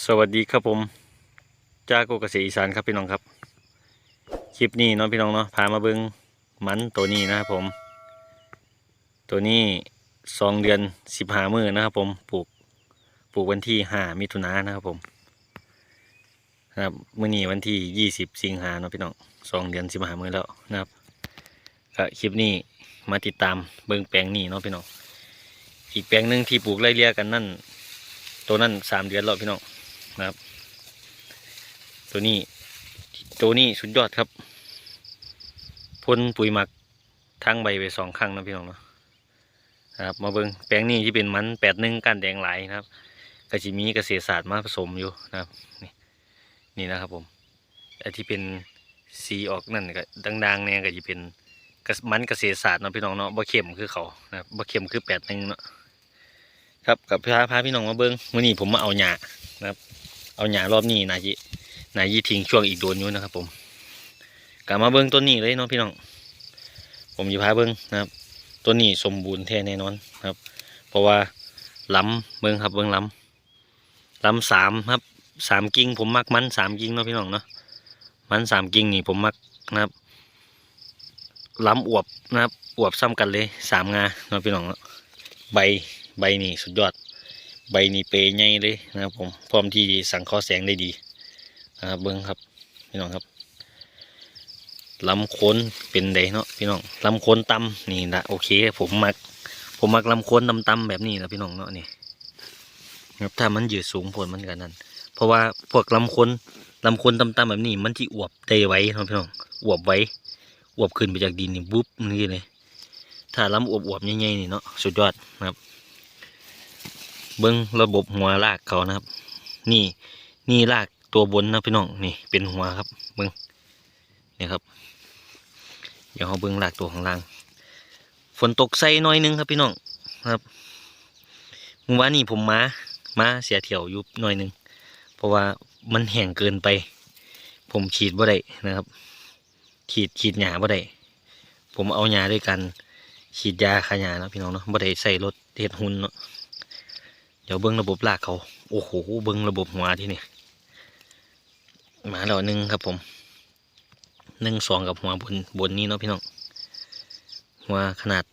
สวัสดีครับผมจ้าโกเกษตรอีสานครับพี่น้องครับ คลิปนี้เนาะพี่น้องเนาะพามาเบิ้งมันตัวนี้นะครับผม ตัวนี้สองเดือนสิบห้ามือนะครับผมปลูกปลูกวันที่ห้ามิถุนายนนะครับผมนะครับมื่อนี้วันที่ยี่สิบสิงหาเนาะพี่น้องสองเดือนสิบห้ามือแล้วนะครับก็คลิปนี้มาติดตามเบิ้งแปลงนี้เนาะพี่น้องอีกแปลงหนึ่งที่ปลูกไล่เลี่ยกันนั่นตัวนั้นสามเดือนแล้วพี่น้อง นะครับ ตัวนี้ ตัวนี้สุดยอดครับพ่นปุ๋ยหมักทั้งใบไปสองครั้งนะพี่น้องเนาะนะครับมาเบิงแปลงนี้ที่เป็นมันแปดหนึ่งก้านแดงหลายนะครับก็จะมีเกษตรศาสตร์มาผสมอยู่นะครับ นี่นี่นะครับผมไอ้ที่เป็นสีออกนั่นก็ดังๆเนี่ยก็จะเป็นมันเกษตรศาสตร์เนาะพี่น้องเนาะบ่เข้มคือเขานะครับบ่เข้มคือแปดหนึ่งเนาะครับกับพาพาพี่น้องมาเบิงมื่อนี้ผมมาเอาหญ้า เอาหญ้ารอบนี้นายจินายจิทิ้งช่วงอีกโดนอยู่นะครับผมกลับมาเบิ้งต้นนี้เลยเนาะพี่น้อง ผมจะพาเบิ้งนะครับต้นนี้สมบูรณ์แท้แน่นอนนะครับ เพราะว่าล้ำเบิ้งครับเบิ้งล้ำล้ำสามครับสามกิ่งผมมักมันสามกิ่งเนาะพี่น้องเนาะมันสามกิ่งนี่ผมมักนะครับล้ำอวบนะครับอวบซ้ำกันเลยสามงาเนาะพี่น้องเนาะใบใบนี่สุดยอด ใบนี่เปย์ใหญ่เลยนะครับผมพร้อมที่สังเคราะห์แสงได้ดีนะครับเบิ้งครับพี่น้องครับลำโคนเป็นไดเนาะพี่น้องลำโคนต่ำนี่นะโอเค ผมมัก ผมมักลำโคนต่ำๆแบบนี้นะพี่น้องเนาะนี่ครับถ้ามันยืดสูงผลมันกันนั่นเพราะว่าพวกลำโคนลำโคนต่ำๆแบบนี้ มันที่อวบได้ไว้เนาะพี่น้องอวบไว้อวบขึ้นไปจากดินนี่บุ๊บนี่เลยถ้าลำอวบๆใหญ่ๆนี่เนาะสุดยอดนะครับ เบิ้งระบบหัวลากเขานะครับ นี่นี่ลากตัวบนนะพี่น้องนี่เป็นหัวครับเบิ้งนี่ครับ เดี๋ยวเขาเบิ้งลากตัวข้างล่าง ฝนตกใส่น้อยนึงครับพี่น้องครับเมื่อวานนี้ผมมามาเสียเที่ยวยู่หน่อยนึงเพราะว่ามันแห้งเกินไป ผมฉีดบ่ได้นะครับฉีดฉีดหญ้าบ่ได้ผมเอาหญ้าด้วยกัน ฉีดยาฆ่าหญ้าเนาะพี่น้องเนาะบ่ได้ใส่รถเฮ็ดหุ่นเนาะ ดี๋ยวเบิ้งระบบลากเขา โอ้โห เบิ้งระบบหัวที่นี่มาแล้วหนึ่งครับผมหนึ่งสองกับหัวบนบนนี้เนาะพี่น้องหัวขนาด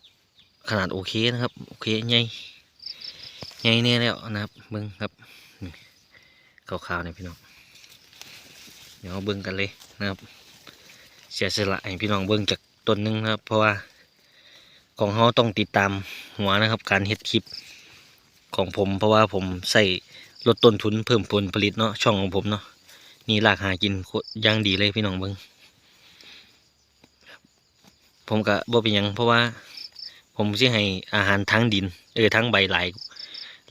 ขนาดโอเคนะครับ โอเคใหญ่ใหญ่เนี่ยแล้วนะครับ เบิ้งครับขาวๆเนี่ยพี่น้องเดี๋ยวเบิ้งกันเลยนะครับ เสียสละให้พี่น้องเบิ้งจากต้นหนึงนะครับ เพราะว่าของเขาต้องติดตามหัวนะครับ การเฮ็ดคลิป ของผมเพราะว่าผมใส่ลดต้นทุนเพิ่มผลผลิตเนาะช่องของผมเนาะนี่รากหากินย่างดีเลยพี่น้องเบิงผมก็บ่เป็นยังเพราะว่า ผมสิให้อาหารทั้งดิน เออทั้งใบหลาย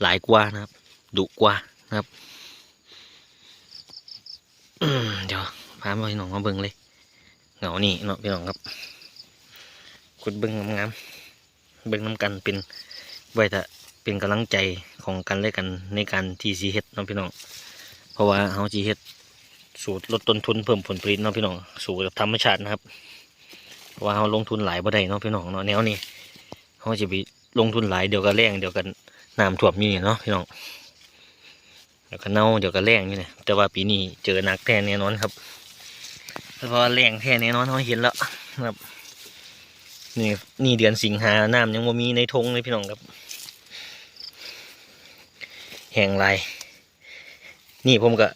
หลายกว่านะครับดุกว่านะครับเดี๋ยวพาพี่น้องมาเบิ่งเลยเหงานี่เนาะพี่น้องครับขุดเบิ่งงามๆเบิ่งน้ำกันเป็นไว้ถ้า เป็นกำลังใจของกันและกันในการที่สีเฮ็ดน้องพี่น้อง เพราะว่าเขาจีเฮ็ดสูตรลดต้นทุนเพิ่มผลผลิตน้องพี่น้อง สูตรแบบธรรมชาตินะครับว่าเขาลงทุนหลายบ่ได้น้องพี่น้องเนาะแนวนี้เขาจะไปลงทุนหลายเดี๋ยวก็แรงเดี๋ยวกันน้ำท่วมอยู่นี่เนาะพี่น้องเดี๋ยวก็เน่าเดี๋ยวก็แรงนี่แหละแต่ว่าปีนี้เจอหนักแท้แน่นอนครับเพราะว่าแรงแท้แน่นอนเขาเห็นแล้วครับนี่นี่เดือนสิงหาน้ำยังบ่มีในทงเลยพี่น้องครับ แห่งไรนี่ผมก็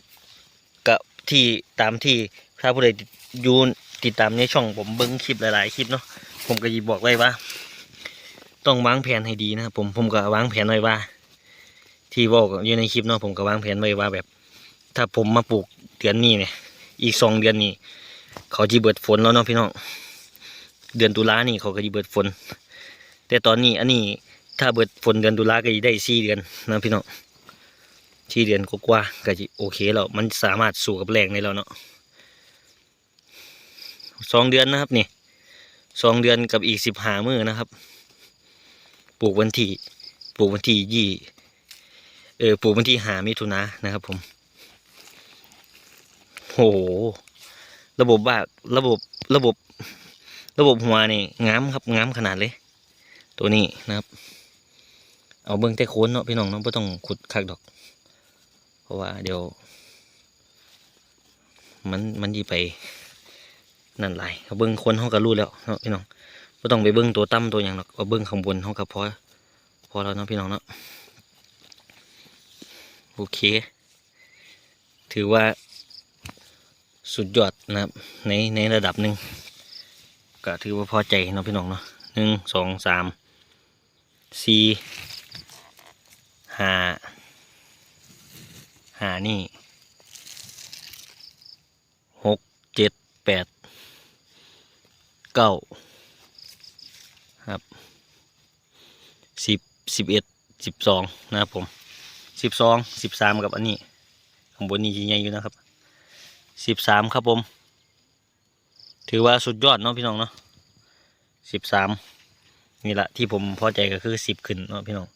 ก็ที่ตามที่ถ้าผู้ใดยูนติดตามในช่องผมเบิ้งคลิปหลายๆคลิปเนาะผมก็ยิบอกไว้ว่า ต้องวางแผนให้ดีนะครับผมผมก็วางแผนไว้ว่า ที่บอกอยู่ในคลิปเนาะผมก็วางแผนไว้ว่าแบบ ถ้าผมมาปลูกเดือนนี้เนี่ย อีกสองเดือนนี้ เขาจีเบิดฝนแล้วเนาะพี่น้องเดือนตุลานี่เขาก็จีเบิดฝน แต่ตอนนี้อันนี้ถ้าเบิดฝนเดือนตุลาก็จะได้สี่เดือนนะพี่น้อง ที่เรียนกว่าก็จะโอเคแล้วมันสามารถสู้กับแรงได้แล้วเนาะสองเดือนนะครับนี่สองเดือนกับอีกสิบห้ามือนะครับ ปลูกวันที่ปลูกวันที่ยี่เออปลูกวันที่หามิถุนานะครับผมโหระบบบ้าระบบระบบ ระบบหัวนี่งามครับงามขนาดเลย ตัวนี้นะครับ เอาเบิ้องแต่โคนเนาะพี่น้องเนาะไม่ต้องขุดคักดอก เพราะว่าเดี๋ยว มันมันยีไปนั่นหลเขาเบิ้งคนเขาก็รู้แล้วเนาะพี่น้องไม่ต้องไปเบิ้งตัวตั้มตัวอย่างหรอกเอาเบิ้งข้างบนเขาก็พอพอแล้วเนาะพี่น้องเนาะโอเค ถือว่าสุดยอดนะครับ ในในระดับหนึ่งก็ถือว่าพอใจเนาะพี่น้องเนาะหนึ่งสองสามสี่ห้า หานี่หกเจ็ดแปดเก้าครับสิบสิบเอ็ดสิบสองนะครับผมสิบสองสิบสามกับอันนี้ข้างบนนี่ใหญ่อยู่นะครับสิบสามครับผม ถือว่าสุดยอดเนาะพี่น้องเนาะสิบสามนี่แหละที่ผมพอใจก็คือสิบขึ้นเนาะพี่น้อง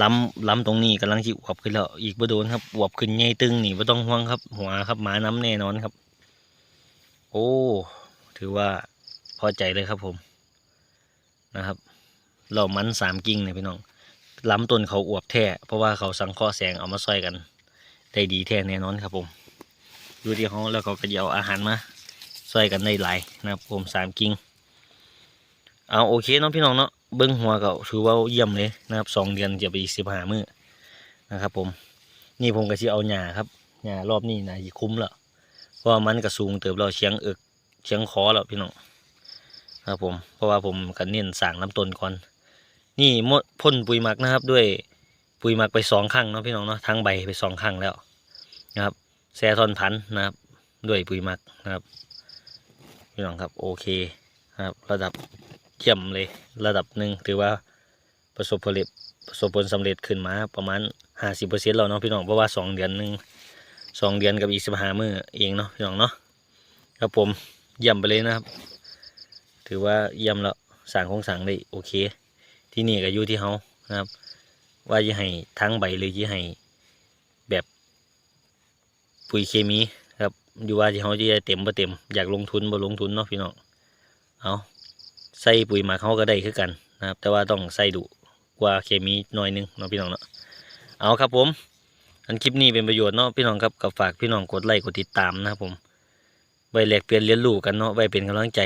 ล้ำล้ำตรงนี้กำลังจิอวบขึ้นแล้วอีกบ่โดนครับอวบขึ้นใหญ่ตึงนี่ไม่ต้องห่วงครับ หัวครับหมาน้ำแน่นอนครับ โอ้ ถือว่าพอใจเลยครับผมนะครับเรามันสามกิ่งเนี่ยพี่น้องล้ำต้นเขาอวบแท้เพราะว่าเขาสังเคราะห์แสงเอามาซอยกันได้ดีแท้แน่นอนครับผมดูที่เขาแล้วก็กระเดียวอาหารมาใส่กันได้หลายนะครับผมสามกิ้งเอาโอเคเนาะพี่น้องเนาะ เบิ้งหัวก็ถือว่าเยี่ยมเลยนะครับสองเดือนจะไปอีกสิบห้ามื้อนะครับผมนี่ผมก็สิเอาหญ้าครับหญ้ารอบนี้นะสิคุ้มแล้วเพราะมันก็สูงเติบเราเชียงเอิกเชียงคอแล้วพี่น้องครับผมเพราะว่าผมกันเน้นสั่งน้ำต้นก่อน นี่มดพ่นปุ๋ยหมักนะครับ ด้วยปุ๋ยหมักไปสองครั้งเนาะพี่น้องเนาะทั้งใบไปสองครั้งแล้วนะครับแซทอนพันธ์นะครับ ด้วยปุ๋ยหมักนะครับ พี่น้องครับโอเคนะครับ ระดับ เยี่ยมเลยระดับหนึ่งถือว่าประสบผลประสบผลสำเร็จขึ้นมาประมาณห้าสิบเปอร์เซ็นต์แล้วเนาะพี่น้องเพราะว่าสองเดือนหนึ่งสองเดือนกับอีกสิบห้ามื้อเองเนาะพี่น้องเนาะครับผมเยี่ยมไปเลยนะครับ ถือว่าเยี่ยมแล้วสั่งของสั่งได้โอเค ที่นี่ก็อยู่ที่เฮานะครับ ว่าจะให้ทั้งใบหรือจะให้แบบปุ๋ยเคมีครับอยู่ว่าที่เขาจะได้เต็มบ่เต็มอยากลงทุนบ่ลงทุนเนาะพี่น้องเอา ใส่ปุ๋ยหมักเขาก็ได้คือกันนะครับ แต่ว่าต้องใส่ดุกว่าเคมีหน่อยนึงเนาะพี่น้องเนาะเอาครับผมอันคลิปนี้เป็นประโยชน์เนาะพี่น้องครับกับฝากพี่น้องกดไลค์กดติดตามนะครับผมไว้แลกเปลี่ยนเรียนรู้กันเนาะไว้เป็นกำลังใจ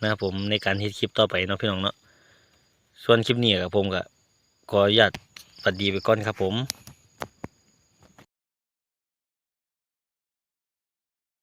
นะครับผมในการเฮ็ดคลิปต่อไปเนาะพี่น้องเนาะส่วนคลิปนี้กับผมก็ขออนุญาตสวัสดีไปก่อนครับผม